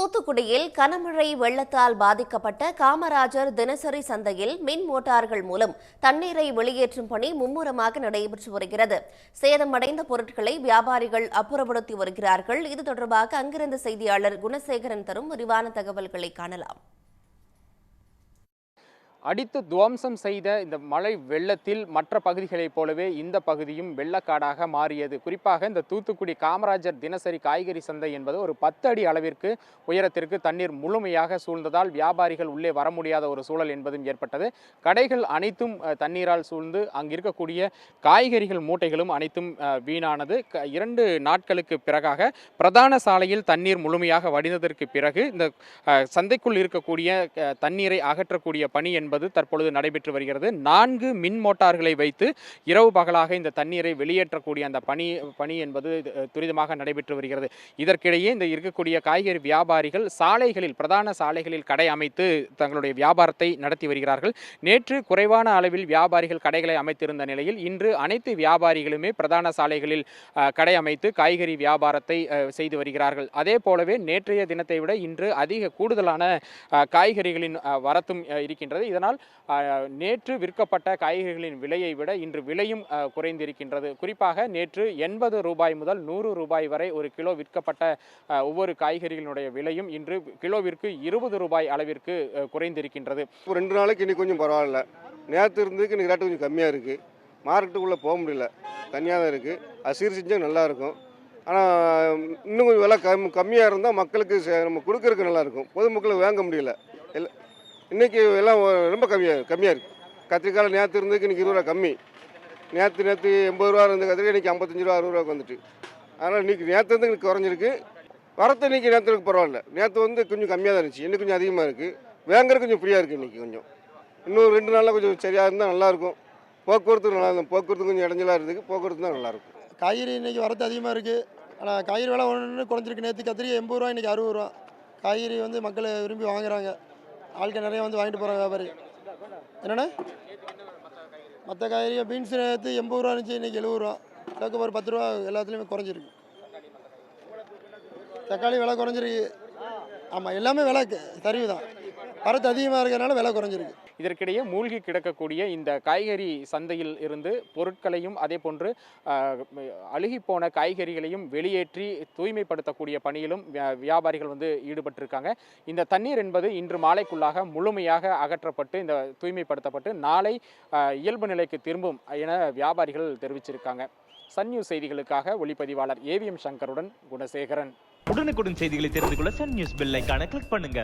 தூத்துக்குடியில் கனமழை வெள்ளத்தால் பாதிக்கப்பட்ட காமராஜர் தினசரி சந்தையில் மின் மோட்டார்கள் மூலம் தண்ணீரை வெளியேற்றும் பணி மும்முரமாக நடைபெற்று வருகிறது. சேதமடைந்த பொருட்களை வியாபாரிகள் அப்புறப்படுத்தி வருகிறார்கள். இது தொடர்பாக அங்கிருந்த செய்தியாளர் குணசேகரன் தரும் விரிவான தகவல்களை காணலாம். அடித்து துவம்சம் செய்த இந்த மழை வெள்ளத்தில் மற்ற பகுதிகளைப் போலவே இந்த பகுதியும் வெள்ளக்காடாக மாறியது. குறிப்பாக இந்த தூத்துக்குடி காமராஜர் தினசரி காய்கறி சந்தை என்பது ஒரு பத்து அடி அளவிற்கு உயரத்திற்கு தண்ணீர் முழுமையாக சூழ்ந்ததால் வியாபாரிகள் உள்ளே வர முடியாத ஒரு சூழல் என்பதும் ஏற்பட்டது. கடைகள் அனைத்தும் தண்ணீரால் சூழ்ந்து அங்கு இருக்கக்கூடிய காய்கறிகள் மூட்டைகளும் அனைத்தும் வீணானது. க- இரண்டு நாட்களுக்கு பிறகாக பிரதான சாலையில் தண்ணீர் முழுமையாக வடிந்ததற்கு பிறகு இந்த சந்தைக்குள் இருக்கக்கூடிய தண்ணீரை அகற்றக்கூடிய பணி என்பது என்பது தற்பொழுது நடைபெற்று வருகிறது. நான்கு மின் மோட்டார்களை வைத்து இரவு பகலாக இந்த தண்ணீரை வெளியேற்றக்கூடிய அந்த பணி பணி என்பது துரிதமாக நடைபெற்று வருகிறது. இதற்கிடையே இந்த இருக்கக்கூடிய காய்கறி வியாபாரிகள் சாலைகளில் பிரதான சாலைகளில் கடை அமைத்து தங்களுடைய வியாபாரத்தை நடத்தி வருகிறார்கள். நேற்று குறைவான அளவில் வியாபாரிகள் கடைகளை அமைத்திருந்த நிலையில் இன்று அனைத்து வியாபாரிகளுமே பிரதான சாலைகளில் கடை அமைத்து காய்கறி வியாபாரத்தை செய்து வருகிறார்கள். அதே போலவே நேற்றைய தினத்தை விட இன்று அதிக கூடுதலான காய்கறிகளின் வரத்தும் இருக்கின்றது. இதனால் இதனால் நேற்று விற்கப்பட்ட காய்கறிகளின் விலையை விட இன்று விலையும் குறைந்திருக்கின்றது. குறிப்பாக நேற்று எண்பது ரூபாய் முதல் நூறு ரூபாய் வரை ஒரு கிலோ விற்கப்பட்ட ஒவ்வொரு காய்கறிகளுடைய விலையும் இன்று கிலோவிற்கு இருபது ரூபாய் அளவிற்கு குறைந்திருக்கின்றது. ரெண்டு நாளைக்கு இன்னைக்கு கொஞ்சம் பரவாயில்ல. நேற்று இருந்ததுக்கு இன்னைக்கு ரேட்டு கொஞ்சம் கம்மியாக இருக்குது மார்க்கெட்டுக்குள்ளே போக முடியல. தனியாக தான் இருக்குது அது செஞ்சால் நல்லாயிருக்கும் ஆனால் இன்னும் கொஞ்சம் விலை கம் கம்மியாக இருந்தால் மக்களுக்கு சே- நம்ம கொடுக்கறதுக்கு நல்லாயிருக்கும் பொதுமக்களுக்கு வாங்க முடியல. எல்லாம் இன்னைக்கு எல்லாம் ரொம்ப கம்மியாக கம்மியாக இருக்குது கத்திரிக்காய் நேற்று இருந்ததுக்கு இன்னைக்கு இருபது ரூபா கம்மி. நேற்று நேற்று எண்பது ரூபா இருந்த கத்திரிக்காய் இன்றைக்கி ஐம்பத்தஞ்சு ரூபா அறுபது ரூபாய்க்கு வந்துட்டு. அதனால் இன்னைக்கு நேற்று இருந்து இன்னைக்கு குறைஞ்சிருக்கு. வரத்து இன்னைக்கு நேற்றுக்கு பரவாயில்ல. நேற்று வந்து கொஞ்சம் கம்மியாக தான் இருந்துச்சு. இன்னைக்கு கொஞ்சம் அதிகமாக இருக்குது வேங்குறது கொஞ்சம் ஃப்ரீயாக இருக்குது இன்றைக்கி கொஞ்சம். இன்னும் ரெண்டு நாளில் கொஞ்சம் சரியாக இருந்தால் நல்லாயிருக்கும் போக்குவரத்து நல்லா இருக்கும். போக்குவரத்து கொஞ்சம் இடைஞ்சலாக இருக்குது போக்குவரத்து தான் நல்லாயிருக்கும் காய்கறி இன்றைக்கி வரத்து அதிகமாக இருக்குது ஆனால் காய்கறி விலை ஒன்று குறைஞ்சிருக்கு. நேற்று கத்திரிக்காய் எண்பது ரூபா இன்றைக்கி அறுபது ரூபா. காய்கறி வந்து மக்கள் விரும்பி வாங்குறாங்க. ஆட்கள் நிறைய வந்து வாங்கிட்டு போகிறாங்க வியாபாரி. என்னென்ன மற்ற காய்கறி பீன்ஸ் நேற்று எண்பது ரூபா இருந்துச்சு இன்றைக்கி எழுபது ரூபா. கிலோக்கு ஒரு பத்து ரூபா எல்லாத்துலேயுமே குறைஞ்சிருக்கு. தக்காளி விலை குறைஞ்சிருக்கு. ஆமாம் எல்லாமே விலை சரிவு தான் வரத்து அதிகமாக இருக்கிறதுனால விலை குறைஞ்சிருக்கு. இதற்கிடையே மூழ்கி கிடக்கக்கூடிய இந்த காய்கறி சந்தையில் இருந்து பொருட்களையும் அதே போன்று ஆஹ், அழுகிப்போன காய்கறிகளையும் வெளியேற்றி தூய்மைப்படுத்தக்கூடிய பணியிலும் வியா- வியாபாரிகள் வந்து ஈடுபட்டிருக்காங்க. இந்த தண்ணீர் என்பது இன்று மாலைக்குள்ளாக முழுமையாக அகற்றப்பட்டு இந்த தூய்மைப்படுத்தப்பட்டு நாளை இயல்பு நிலைக்கு திரும்பும் என வியாபாரிகள் தெரிவிச்சிருக்காங்க. சன் நியூஸ் செய்திகளுக்காக ஒளிப்பதிவாளர் ஏவிஎம் சங்கருடன் குணசேகரன். உடனுக்குடன் செய்திகளை தெரிந்து கொள்ள சன் நியூஸ் பெல் ஐகானை கிளிக் பண்ணுங்க.